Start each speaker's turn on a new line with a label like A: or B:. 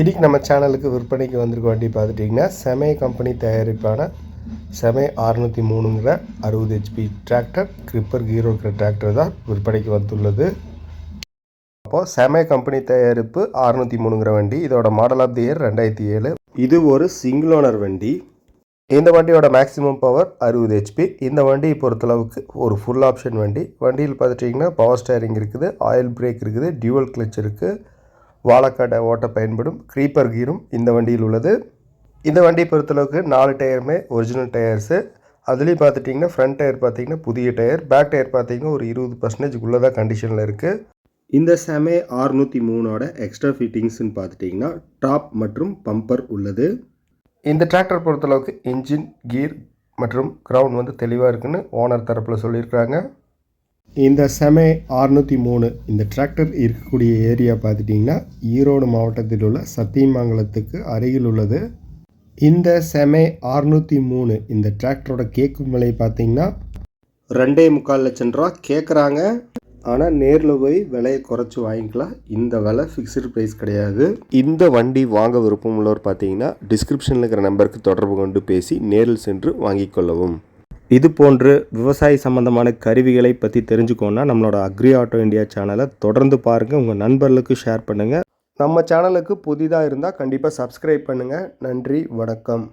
A: இன்றைக்கி நம்ம சேனலுக்கு விற்பனைக்கு வந்திருக்க வண்டி பார்த்துட்டிங்கன்னா செமய கம்பெனி தயாரிப்பான செமை அறுநூற்றி மூணுங்கிற அறுபது ஹெச்பி டிராக்டர் கிரிப்பர் ஹீரோ இருக்கிற டிராக்டர் தான் விற்பனைக்கு வந்துள்ளது. அப்போது செமய கம்பெனி தயாரிப்பு அறுநூற்றி மூணுங்கிற வண்டி இதோட மாடல் ஆஃப் தி இயர் ரெண்டாயிரத்தி ஏழு. இது ஒரு சிங்கிள் ஓனர் வண்டி. இந்த வண்டியோட மேக்ஸிமம் பவர் அறுபது ஹெச்பி இந்த வண்டியை பொறுத்தளவுக்கு ஒரு ஃபுல் ஆப்ஷன் வண்டி. வண்டியில் பார்த்துட்டிங்கன்னா பவர் ஸ்டேரிங் இருக்குது ஆயில் பிரேக் இருக்குது டியூவல் கிளச் இருக்குது வாழைக்காடை ஓட்ட பயன்படும் க்ரீப்பர் கீரும் இந்த வண்டியில் உள்ளது. இந்த வண்டியை பொறுத்தளவுக்கு நாலு டயருமே ஒரிஜினல் டயர்ஸு அதுலேயும் பார்த்துட்டிங்கன்னா ஃப்ரண்ட் டயர் பார்த்தீங்கன்னா புதிய டயர் பேக் டயர் பார்த்தீங்கன்னா ஒரு இருபது பர்சன்டேஜ் உள்ளதாக கண்டிஷனில் இருக்குது இந்த செமே ஆறுநூற்றி மூணோட எக்ஸ்ட்ரா ஃபிட்டிங்ஸ்னு பார்த்துட்டிங்கன்னா டாப் மற்றும் பம்பர் உள்ளது. இந்த டிராக்டர் பொறுத்தளவுக்கு இன்ஜின் கீர் மற்றும் க்ரௌண்ட் வந்து தெளிவாக இருக்குன்னு ஓனர் தரப்பில் சொல்லியிருக்கிறாங்க. இந்த செமே ஆறுநூற்றி மூணு இந்த டிராக்டர் இருக்கக்கூடிய ஏரியா பார்த்துட்டிங்கன்னா ஈரோடு மாவட்டத்தில் உள்ள சத்தியமங்கலத்துக்கு அருகில் உள்ளது. இந்த செமே ஆறுநூற்றி மூணு இந்த டிராக்டரோட கேட்கும் விலை பார்த்தீங்கன்னா ரெண்டே முக்கால் லட்சம் ரூபா கேட்குறாங்க. ஆனால் நேரில் போய் விலையை குறைச்சி வாங்கிக்கலாம். இந்த விலை ஃபிக்ஸ்டு ப்ரைஸ் கிடையாது. இந்த வண்டி வாங்க விருப்பம் உள்ளவர் பார்த்தீங்கன்னா டிஸ்கிரிப்ஷனில் இருக்கிற நம்பருக்கு தொடர்பு கொண்டு பேசி நேரில் சென்று வாங்கிக் கொள்ளவும். இது போன்று விவசாய சம்பந்தமான கருவிகளை பற்றி தெரிஞ்சுக்கோன்னா நம்மளோட அக்ரி ஆட்டோ இந்தியா சேனலை தொடர்ந்து பாருங்கள் உங்கள் நண்பர்களுக்கு ஷேர் பண்ணுங்கள் நம்ம சேனலுக்கு புதிதாக இருந்தால் கண்டிப்பாக சப்ஸ்கிரைப் பண்ணுங்கள் நன்றி வணக்கம்.